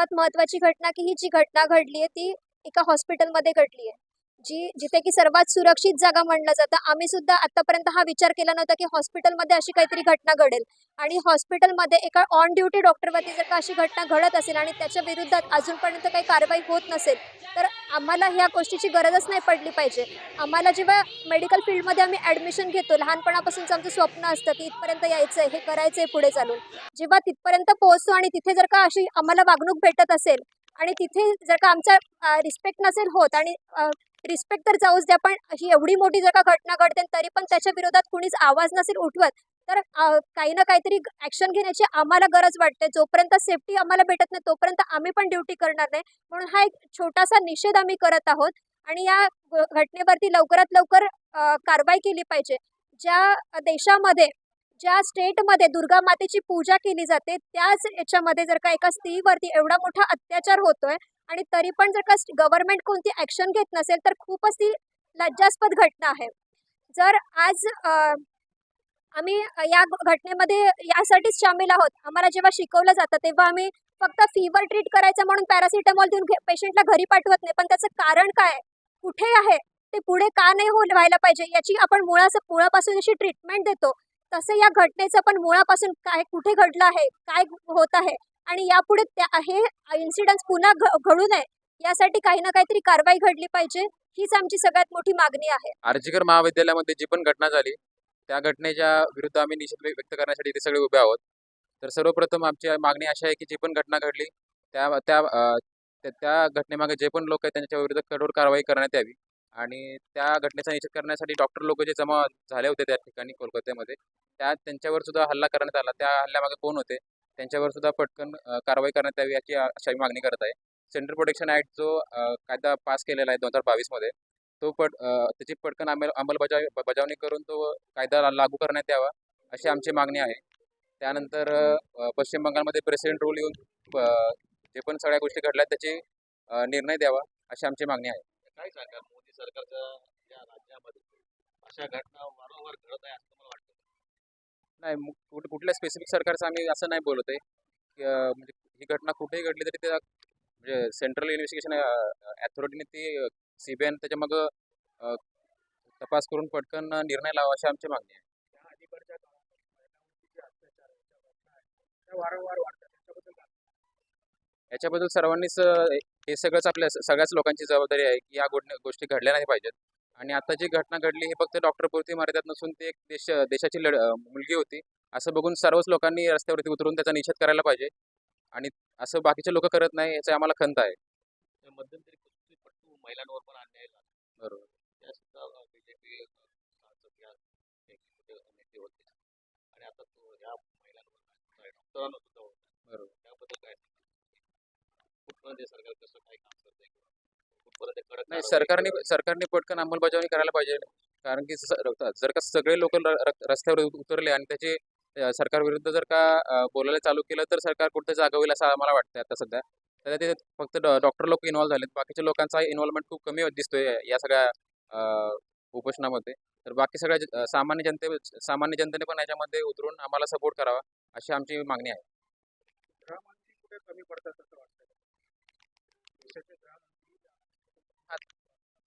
सर्वात महत्वाची घटना की ही जी घटना घडली आहे ती एका हॉस्पिटलमध्ये घडली आहे. जी जिथे की सर्वात सुरक्षित जागा म्हणलं जातं. आम्ही सुद्धा आतापर्यंत हा विचार केला नव्हता की हॉस्पिटलमध्ये अशी काहीतरी घटना घडेल. आणि हॉस्पिटलमध्ये एका ऑन ड्युटी डॉक्टरवरती जर का अशी घटना घडत असेल आणि त्याच्या विरुद्धात अजूनपर्यंत काही कारवाई होत नसेल आम्हाला ह्या गोष्टीची गरजच नाही पडली पाहिजे. आम्हाला जेव्हा मेडिकल फील्डमध्ये आम्ही ॲडमिशन घेतो लहानपणापासूनचं आमचं स्वप्न असतं की इथपर्यंत यायचं आहे हे करायचं आहे पुढे चालून. जेव्हा तिथपर्यंत पोहोचतो आणि तिथे जर का अशी आम्हाला वागणूक भेटत असेल आणि तिथे जर का आमचा रिस्पेक्ट नसेल होत आणि रिस्पेक्ट तर जाऊच द्या पण ही एवढी मोठी जर का घटना घडते तरी पण त्याच्या विरोधात कुणीच आवाज नसेल उठवत तर काही ना काहीतरी ॲक्शन घेण्याची आम्हाला गरज वाटते. जोपर्यंत सेफ्टी आम्हाला भेटत नाही तोपर्यंत आम्ही पण ड्युटी करणार नाही. म्हणून हा एक छोटासा निषेध आम्ही करत आहोत आणि या घटनेवरती लवकरात लवकर कारवाई केली पाहिजे. ज्या देशामध्ये ज्या स्टेटमध्ये दुर्गा मातेची पूजा केली जाते त्याच याच्यामध्ये जर का एका स्त्रीवरती एवढा मोठा अत्याचार होतोय आणि तरी पण जर का गव्हर्नमेंट कोणती ॲक्शन घेत नसेल तर खूपच ती लज्जास्पद घटना आहे. जर आज आम्ही या घटनेमध्ये यासाठीच सामील आहोत. आम्हाला जेव्हा शिकवलं जातं तेव्हा आम्ही फक्त फिवर ट्रीट करायचं म्हणून पॅरासिटामॉल देऊन पेशंटला घरी पाठवत नाही. पण त्याचं कारण काय? कुठे आहे? ते पुढे का नाही हो व्हायला पाहिजे? याची आपण मुळास मुळापासून जशी ट्रीटमेंट देतो. तसं या घटनेचं पण मुळापासून काय कुठे घडलं आहे? काय होत आहे? आणि यापुढे त्या हे इन्सिडन्स पुन्हा घडू नये. यासाठी काही ना काहीतरी कारवाई घडली पाहिजे. हीच आमची सगळ्यात मोठी मागणी आहे. आर्जीकर महाविद्यालयामध्ये जी पण घटना झाली त्या घटनेच्या विरुद्ध आम्ही निषेध व्यक्त करण्यासाठी इथे सगळे उभे आहोत. तर सर्वप्रथम आमची मागणी अशी आहे की जी पण घटना घडली त्या त्या त्या- घटनेमागे जे पण लोक आहेत त्यांच्या विरुद्ध कठोर कारवाई करण्यात यावी. आणि त्या घटनेचा निषेध करण्यासाठी डॉक्टर लोक जे जमा झाले होते त्या ठिकाणी कोलकात्यामध्ये त्या त्यांच्यावर सुद्धा हल्ला करण्यात आला. त्या हल्ल्यामागे कोण होते? त्यांच्यावर सुद्धा पटकन कारवाई करण्यात यावी याची अ- अशी मागणी करत आहे. सेंट्रल प्रोटेक्शन ऍक्ट जो कायदा पास केलेला आहे दोन हजार बावीसमध्ये तो पट त्याची पटकन अंमल अंमलबजावणी बजावणी करून तो कायदा लागू करण्यात यावा अशी आमची मागणी आहे. त्यानंतर पश्चिम बंगालमध्ये प्रेसिडेंट रूल येऊन जे पण सगळ्या गोष्टी घडल्या त्याची निर्णय द्यावा अशी आमची मागणी आहे. काय सांगा मोदी सरकारच्या या राज्यामध्ये अशा घटना वारंवार घडत आहे असं मला वाटतं? नाही कुठ कुठल्या स्पेसिफिक सरकारचं आम्ही असं नाही बोलत आहे. की म्हणजे ही घटना कुठेही घडली तरी त्या म्हणजे सेंट्रल इन्व्हेस्टिगेशन अथॉरिटीने ती सी बी त्याच्या मग तपास करून पटकन निर्णय लावा अशी आमची मागणी आहे. याच्याबद्दल सर्वांनीच हे सगळंच आपल्या सगळ्याच लोकांची जबाबदारी आहे की या गोष्टी घडल्या नाही पाहिजेत. आणि आता जी घटना घडली हे फक्त डॉक्टर पुरती मर्यादित नसून ती एक देश देशाची लढ मुलगी होती. असं बघून सर्वच लोकांनी रस्त्यावरती उतरून त्याचा निषेध करायला पाहिजे. आणि असं बाकीचे लोक करत नाही याचा आम्हाला खंत आहे. महिलांवर पण अन्याय झाला. बरोबर. त्या सुद्धा बीजेपी नेते होते. आणि आता तो ह्या महिलांवर डॉक्टरांना सुद्धा होत. बरोबर. त्याबद्दल काय कुठपर्यंत सरकार कसं काय काम करतंय कुठपर्यंत कडक नाही सरकारने? सरकारने पटकन अंमलबजावणी करायला पाहिजे. कारण की जर का सगळे लोक रस्त्यावर उत- उतरले आणि त्याचे अ, सरकारविरुद्ध जर का बोलायला चालू केलं तर सरकार कुठे जागा होईल असं आम्हाला वाटतं आता सध्या. तर ते फक्त डॉक्टर लोक इन्व्हॉल्व्ह झालेत. बाकीच्या लोकांचा इन्व्हॉल्वमेंट खूप कमी दिसतोय या सगळ्या उपोषणामध्ये. तर बाकी सगळ्या सामान्य जनते सामान्य जनतेने पण याच्यामध्ये उतरून आम्हाला सपोर्ट करावा अशी आमची मागणी आहे.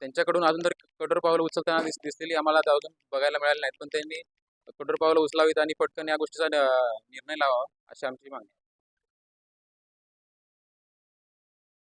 त्यांच्याकडून अजून तर कठोर पावलं उचलताना दिस दिसलेली आम्हाला अजून बघायला मिळाली नाहीत. पण त्यांनी कठोर पावलं उचलावीत आणि पटकन या गोष्टीचा निर्णय लावावा अशी आमची मागणी आहे.